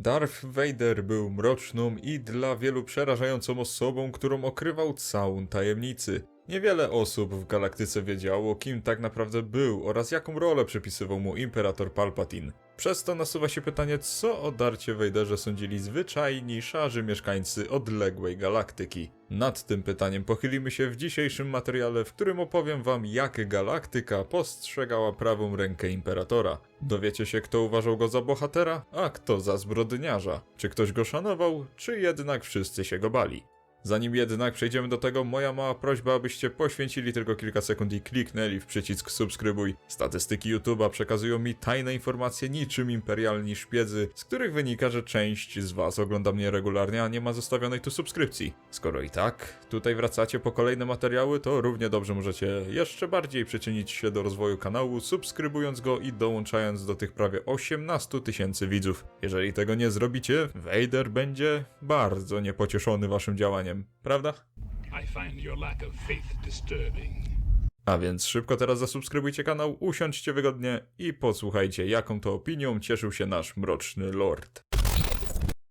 Darth Vader był mroczną i dla wielu przerażającą osobą, którą okrywał całą tajemnicy. Niewiele osób w galaktyce wiedziało, kim tak naprawdę był oraz jaką rolę przypisywał mu Imperator Palpatine. Przez to nasuwa się pytanie, co o Darcie Vaderze sądzili zwyczajni, szarzy mieszkańcy odległej galaktyki. Nad tym pytaniem pochylimy się w dzisiejszym materiale, w którym opowiem wam, jak galaktyka postrzegała prawą rękę Imperatora. Dowiecie się, kto uważał go za bohatera, a kto za zbrodniarza. Czy ktoś go szanował, czy jednak wszyscy się go bali. Zanim jednak przejdziemy do tego, moja mała prośba, abyście poświęcili tylko kilka sekund i kliknęli w przycisk subskrybuj. Statystyki YouTube'a przekazują mi tajne informacje niczym imperialni szpiedzy, z których wynika, że część z was ogląda mnie regularnie, a nie ma zostawionej tu subskrypcji. Skoro i tak tutaj wracacie po kolejne materiały, to równie dobrze możecie jeszcze bardziej przyczynić się do rozwoju kanału, subskrybując go i dołączając do tych prawie 18 tysięcy widzów. Jeżeli tego nie zrobicie, Vader będzie bardzo niepocieszony waszym działaniem, prawda? Faith disturbing. A więc szybko teraz zasubskrybujcie kanał, usiądźcie wygodnie i posłuchajcie, jaką to opinią cieszył się nasz mroczny lord.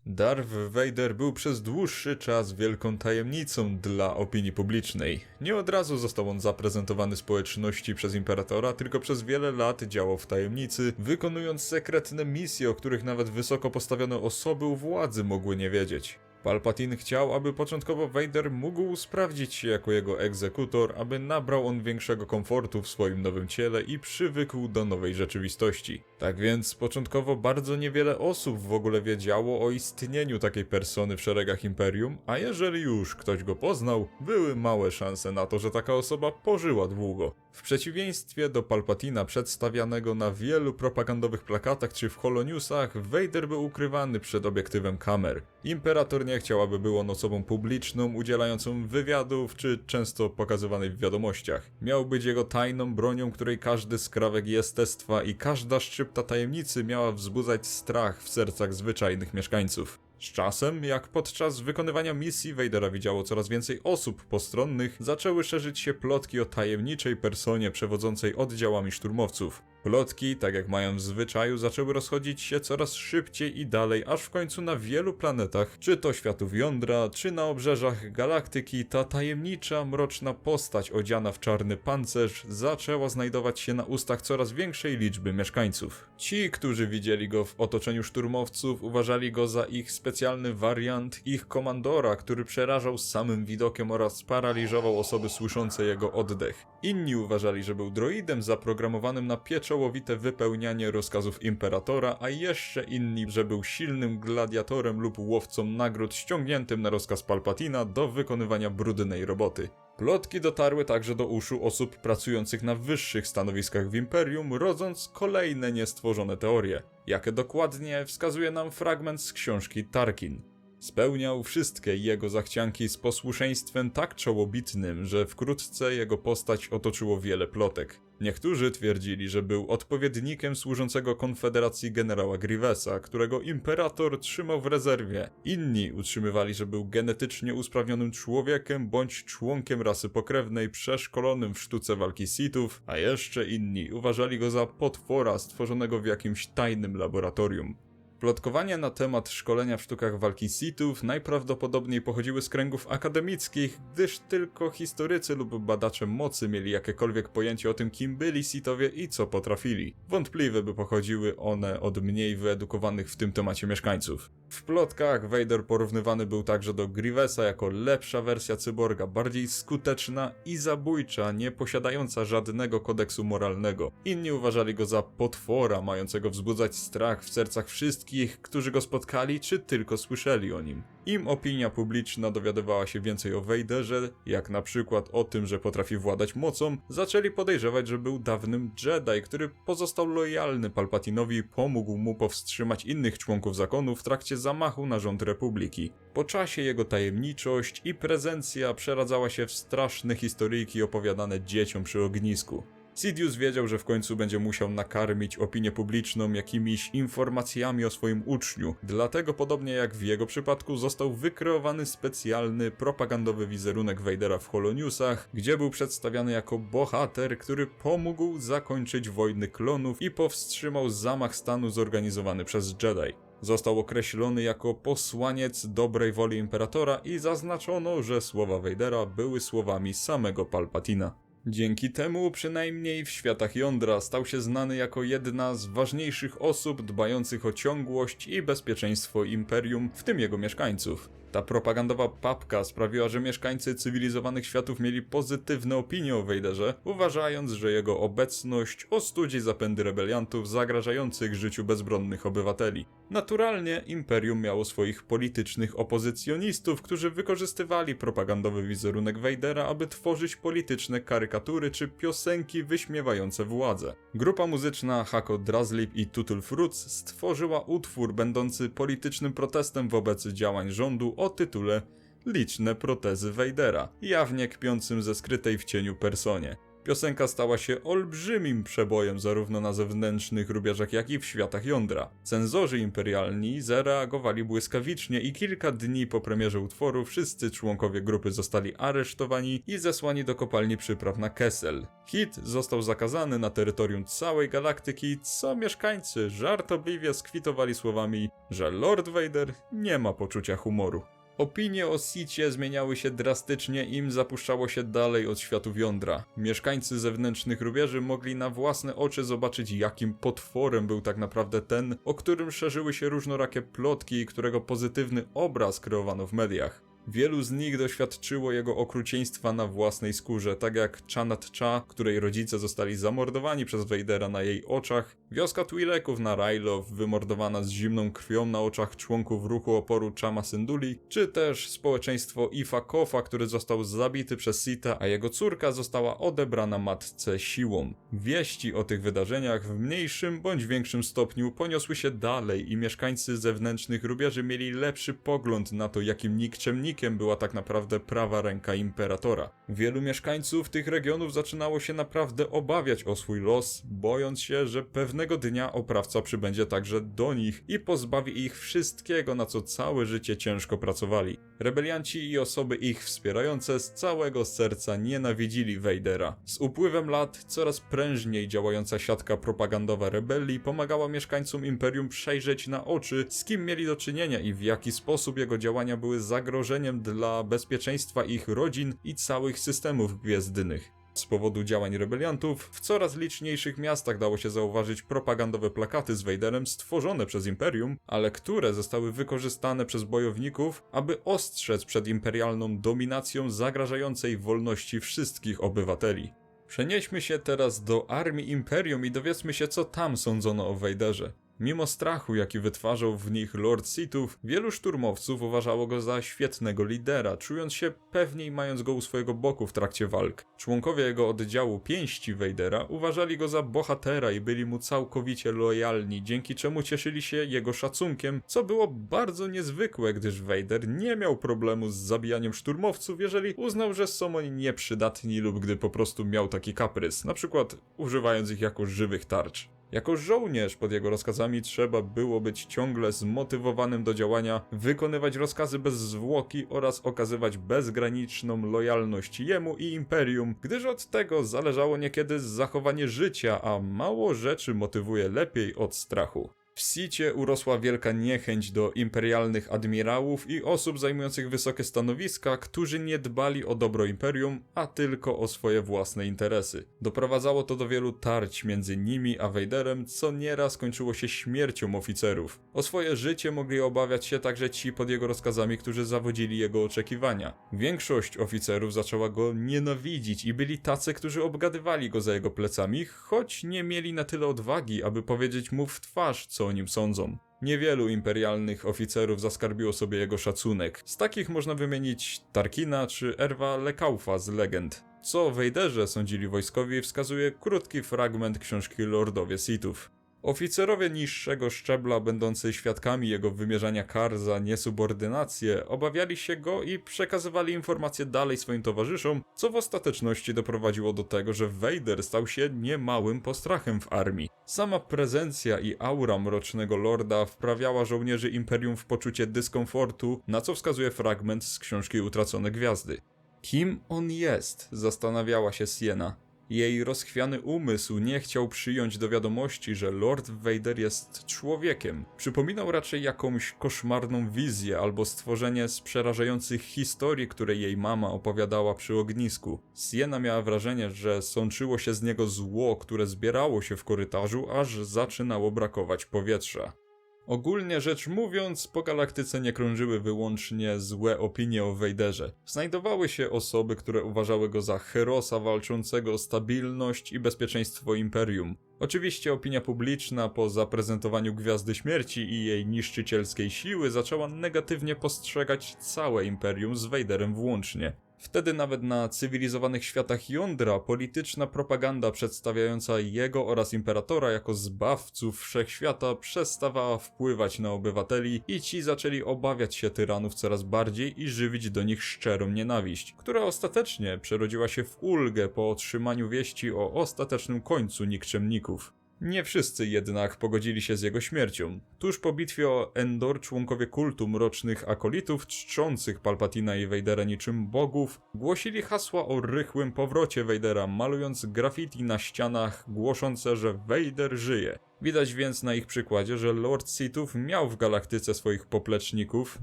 Darth Vader był przez dłuższy czas wielką tajemnicą dla opinii publicznej. Nie od razu został on zaprezentowany społeczności przez imperatora, tylko przez wiele lat działał w tajemnicy, wykonując sekretne misje, o których nawet wysoko postawione osoby u władzy mogły nie wiedzieć. Palpatine chciał, aby początkowo Vader mógł sprawdzić się jako jego egzekutor, aby nabrał on większego komfortu w swoim nowym ciele i przywykł do nowej rzeczywistości. Tak więc początkowo bardzo niewiele osób w ogóle wiedziało o istnieniu takiej persony w szeregach Imperium, a jeżeli już ktoś go poznał, były małe szanse na to, że taka osoba pożyła długo. W przeciwieństwie do Palpatina przedstawianego na wielu propagandowych plakatach czy w holonewsach, Vader był ukrywany przed obiektywem kamer. Imperator nie chciał, aby był on osobą publiczną, udzielającą wywiadów czy często pokazywanej w wiadomościach. Miał być jego tajną bronią, której każdy skrawek jestestwa i każda szczypta tajemnicy miała wzbudzać strach w sercach zwyczajnych mieszkańców. Z czasem, jak podczas wykonywania misji Vadera widziało coraz więcej osób postronnych, zaczęły szerzyć się plotki o tajemniczej personie przewodzącej oddziałami szturmowców. Plotki, tak jak mają w zwyczaju, zaczęły rozchodzić się coraz szybciej i dalej, aż w końcu na wielu planetach, czy to światów jądra, czy na obrzeżach galaktyki, ta tajemnicza, mroczna postać odziana w czarny pancerz zaczęła znajdować się na ustach coraz większej liczby mieszkańców. Ci, którzy widzieli go w otoczeniu szturmowców, uważali go za ich specjalny wariant ich komandora, który przerażał samym widokiem oraz paraliżował osoby słyszące jego oddech. Inni uważali, że był droidem zaprogramowanym na pieczołowite wypełnianie rozkazów imperatora, a jeszcze inni, że był silnym gladiatorem lub łowcą nagród ściągniętym na rozkaz Palpatina do wykonywania brudnej roboty. Plotki dotarły także do uszu osób pracujących na wyższych stanowiskach w Imperium, rodząc kolejne niestworzone teorie. Jakie dokładnie wskazuje nam fragment z książki Tarkin. Spełniał wszystkie jego zachcianki z posłuszeństwem tak czołobitnym, że wkrótce jego postać otoczyło wiele plotek. Niektórzy twierdzili, że był odpowiednikiem służącego Konfederacji generała Grievesa, którego imperator trzymał w rezerwie. Inni utrzymywali, że był genetycznie usprawnionym człowiekiem bądź członkiem rasy pokrewnej przeszkolonym w sztuce walki Sithów, a jeszcze inni uważali go za potwora stworzonego w jakimś tajnym laboratorium. Plotkowania na temat szkolenia w sztukach walki Sithów najprawdopodobniej pochodziły z kręgów akademickich, gdyż tylko historycy lub badacze mocy mieli jakiekolwiek pojęcie o tym, kim byli Sithowie i co potrafili. Wątpliwe by pochodziły one od mniej wyedukowanych w tym temacie mieszkańców. W plotkach Vader porównywany był także do Grievesa jako lepsza wersja cyborga, bardziej skuteczna i zabójcza, nie posiadająca żadnego kodeksu moralnego. Inni uważali go za potwora, mającego wzbudzać strach w sercach wszystkich, którzy go spotkali, czy tylko słyszeli o nim. Im opinia publiczna dowiadywała się więcej o Vaderze, jak na przykład o tym, że potrafi władać mocą, zaczęli podejrzewać, że był dawnym Jedi, który pozostał lojalny Palpatinowi i pomógł mu powstrzymać innych członków zakonu w trakcie zamachu na rząd Republiki. Po czasie jego tajemniczość i prezencja przeradzała się w straszne historyjki opowiadane dzieciom przy ognisku. Sidious wiedział, że w końcu będzie musiał nakarmić opinię publiczną jakimiś informacjami o swoim uczniu, dlatego podobnie jak w jego przypadku został wykreowany specjalny propagandowy wizerunek Vadera w Holonewsach, gdzie był przedstawiany jako bohater, który pomógł zakończyć wojny klonów i powstrzymał zamach stanu zorganizowany przez Jedi. Został określony jako posłaniec dobrej woli imperatora i zaznaczono, że słowa Vadera były słowami samego Palpatina. Dzięki temu, przynajmniej w światach jądra, stał się znany jako jedna z ważniejszych osób dbających o ciągłość i bezpieczeństwo imperium, w tym jego mieszkańców. Ta propagandowa papka sprawiła, że mieszkańcy cywilizowanych światów mieli pozytywne opinie o Vaderze, uważając, że jego obecność ostudzi zapędy rebeliantów zagrażających życiu bezbronnych obywateli. Naturalnie imperium miało swoich politycznych opozycjonistów, którzy wykorzystywali propagandowy wizerunek Vadera, aby tworzyć polityczne karykatury czy piosenki wyśmiewające władzę. Grupa muzyczna Hako Drazlip i Tutul Fruits stworzyła utwór będący politycznym protestem wobec działań rządu tytule Liczne protezy Vadera, jawnie kpiącym ze skrytej w cieniu personie. Piosenka stała się olbrzymim przebojem zarówno na zewnętrznych rubieżach, jak i w światach jądra. Cenzorzy imperialni zareagowali błyskawicznie i kilka dni po premierze utworu wszyscy członkowie grupy zostali aresztowani i zesłani do kopalni przypraw na Kessel. Hit został zakazany na terytorium całej galaktyki, co mieszkańcy żartobliwie skwitowali słowami, że Lord Vader nie ma poczucia humoru. Opinie o Sicie zmieniały się drastycznie, im zapuszczało się dalej od światów jądra. Mieszkańcy zewnętrznych rubieży mogli na własne oczy zobaczyć, jakim potworem był tak naprawdę ten, o którym szerzyły się różnorakie plotki i którego pozytywny obraz kreowano w mediach. Wielu z nich doświadczyło jego okrucieństwa na własnej skórze, tak jak Chanat Cha, której rodzice zostali zamordowani przez Vadera na jej oczach, wioska Twi'leków na Rylow, wymordowana z zimną krwią na oczach członków ruchu oporu Chama Synduli, czy też społeczeństwo Ifa Kofa, który został zabity przez Sita, a jego córka została odebrana matce siłą. Wieści o tych wydarzeniach w mniejszym bądź większym stopniu poniosły się dalej i mieszkańcy zewnętrznych rubieży mieli lepszy pogląd na to, jakim nikczemnikiem była tak naprawdę prawa ręka imperatora. Wielu mieszkańców tych regionów zaczynało się naprawdę obawiać o swój los, bojąc się, że pewnego dnia oprawca przybędzie także do nich i pozbawi ich wszystkiego, na co całe życie ciężko pracowali. Rebelianci i osoby ich wspierające z całego serca nienawidzili Vadera. Z upływem lat coraz prężniej działająca siatka propagandowa rebelii pomagała mieszkańcom Imperium przejrzeć na oczy, z kim mieli do czynienia i w jaki sposób jego działania były zagrożeniem dla bezpieczeństwa ich rodzin i całych systemów gwiezdnych. Z powodu działań rebeliantów, w coraz liczniejszych miastach dało się zauważyć propagandowe plakaty z Vaderem stworzone przez Imperium, ale które zostały wykorzystane przez bojowników, aby ostrzec przed imperialną dominacją zagrażającej wolności wszystkich obywateli. Przenieśmy się teraz do armii Imperium i dowiedzmy się, co tam sądzono o Vaderze. Mimo strachu, jaki wytwarzał w nich Lord Sithów, wielu szturmowców uważało go za świetnego lidera, czując się pewniej mając go u swojego boku w trakcie walk. Członkowie jego oddziału pięści Vadera uważali go za bohatera i byli mu całkowicie lojalni, dzięki czemu cieszyli się jego szacunkiem, co było bardzo niezwykłe, gdyż Vader nie miał problemu z zabijaniem szturmowców, jeżeli uznał, że są oni nieprzydatni lub gdy po prostu miał taki kaprys, na przykład używając ich jako żywych tarcz. Jako żołnierz pod jego rozkazami trzeba było być ciągle zmotywowanym do działania, wykonywać rozkazy bez zwłoki oraz okazywać bezgraniczną lojalność jemu i imperium, gdyż od tego zależało niekiedy zachowanie życia, a mało rzeczy motywuje lepiej od strachu. W Sicie urosła wielka niechęć do imperialnych admirałów i osób zajmujących wysokie stanowiska, którzy nie dbali o dobro imperium, a tylko o swoje własne interesy. Doprowadzało to do wielu tarć między nimi a Vaderem, co nieraz kończyło się śmiercią oficerów. O swoje życie mogli obawiać się także ci pod jego rozkazami, którzy zawodzili jego oczekiwania. Większość oficerów zaczęła go nienawidzić i byli tacy, którzy obgadywali go za jego plecami, choć nie mieli na tyle odwagi, aby powiedzieć mu w twarz, co o nim sądzą. Niewielu imperialnych oficerów zaskarbiło sobie jego szacunek. Z takich można wymienić Tarkina czy Erwa Lekaufa z legend. Co o Vaderze sądzili wojskowi wskazuje krótki fragment książki Lordowie Sithów. Oficerowie niższego szczebla, będący świadkami jego wymierzania kar za niesubordynację, obawiali się go i przekazywali informacje dalej swoim towarzyszom, co w ostateczności doprowadziło do tego, że Vader stał się niemałym postrachem w armii. Sama prezencja i aura mrocznego lorda wprawiała żołnierzy Imperium w poczucie dyskomfortu, na co wskazuje fragment z książki Utracone Gwiazdy. Kim on jest? zastanawiała się Siena. Jej rozchwiany umysł nie chciał przyjąć do wiadomości, że Lord Vader jest człowiekiem. Przypominał raczej jakąś koszmarną wizję albo stworzenie z przerażających historii, które jej mama opowiadała przy ognisku. Sienna miała wrażenie, że sączyło się z niego zło, które zbierało się w korytarzu, aż zaczynało brakować powietrza. Ogólnie rzecz mówiąc, po galaktyce nie krążyły wyłącznie złe opinie o Vaderze. Znajdowały się osoby, które uważały go za herosa walczącego o stabilność i bezpieczeństwo Imperium. Oczywiście opinia publiczna po zaprezentowaniu Gwiazdy Śmierci i jej niszczycielskiej siły zaczęła negatywnie postrzegać całe Imperium z Vaderem włącznie. Wtedy nawet na cywilizowanych światach jądra polityczna propaganda przedstawiająca jego oraz imperatora jako zbawców wszechświata przestawała wpływać na obywateli i ci zaczęli obawiać się tyranów coraz bardziej i żywić do nich szczerą nienawiść, która ostatecznie przerodziła się w ulgę po otrzymaniu wieści o ostatecznym końcu nikczemników. Nie wszyscy jednak pogodzili się z jego śmiercią. Tuż po bitwie o Endor członkowie kultu mrocznych akolitów, czczących Palpatina i Vadera niczym bogów, głosili hasła o rychłym powrocie Vadera, malując graffiti na ścianach głoszące, że Vader żyje. Widać więc na ich przykładzie, że Lord Sithów miał w galaktyce swoich popleczników,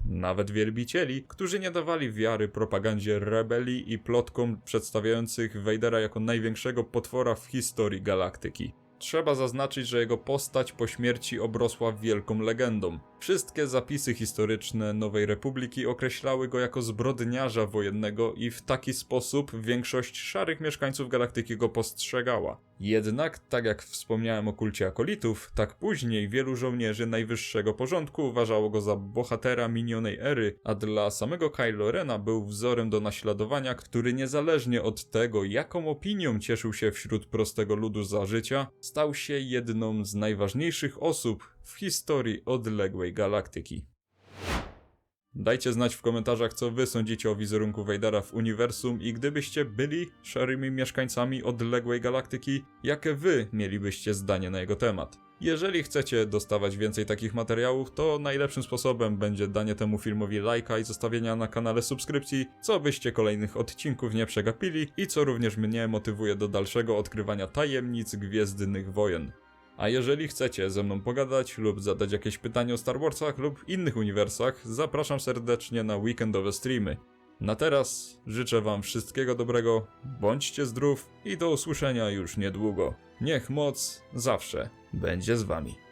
nawet wielbicieli, którzy nie dawali wiary propagandzie rebelii i plotkom przedstawiających Vadera jako największego potwora w historii galaktyki. Trzeba zaznaczyć, że jego postać po śmierci obrosła wielką legendą. Wszystkie zapisy historyczne Nowej Republiki określały go jako zbrodniarza wojennego i w taki sposób większość szarych mieszkańców galaktyki go postrzegała. Jednak, tak jak wspomniałem o kulcie akolitów, tak później wielu żołnierzy najwyższego porządku uważało go za bohatera minionej ery, a dla samego Kylo Rena był wzorem do naśladowania, który niezależnie od tego, jaką opinią cieszył się wśród prostego ludu za życia, stał się jedną z najważniejszych osób w historii odległej galaktyki. Dajcie znać w komentarzach, co wy sądzicie o wizerunku Vadera w uniwersum i gdybyście byli szarymi mieszkańcami odległej galaktyki, jakie wy mielibyście zdanie na jego temat. Jeżeli chcecie dostawać więcej takich materiałów, to najlepszym sposobem będzie danie temu filmowi lajka i zostawienia na kanale subskrypcji, co byście kolejnych odcinków nie przegapili i co również mnie motywuje do dalszego odkrywania tajemnic Gwiezdnych Wojen. A jeżeli chcecie ze mną pogadać lub zadać jakieś pytanie o Star Warsach lub innych uniwersach, zapraszam serdecznie na weekendowe streamy. Na teraz życzę Wam wszystkiego dobrego, bądźcie zdrów i do usłyszenia już niedługo. Niech moc zawsze będzie z Wami.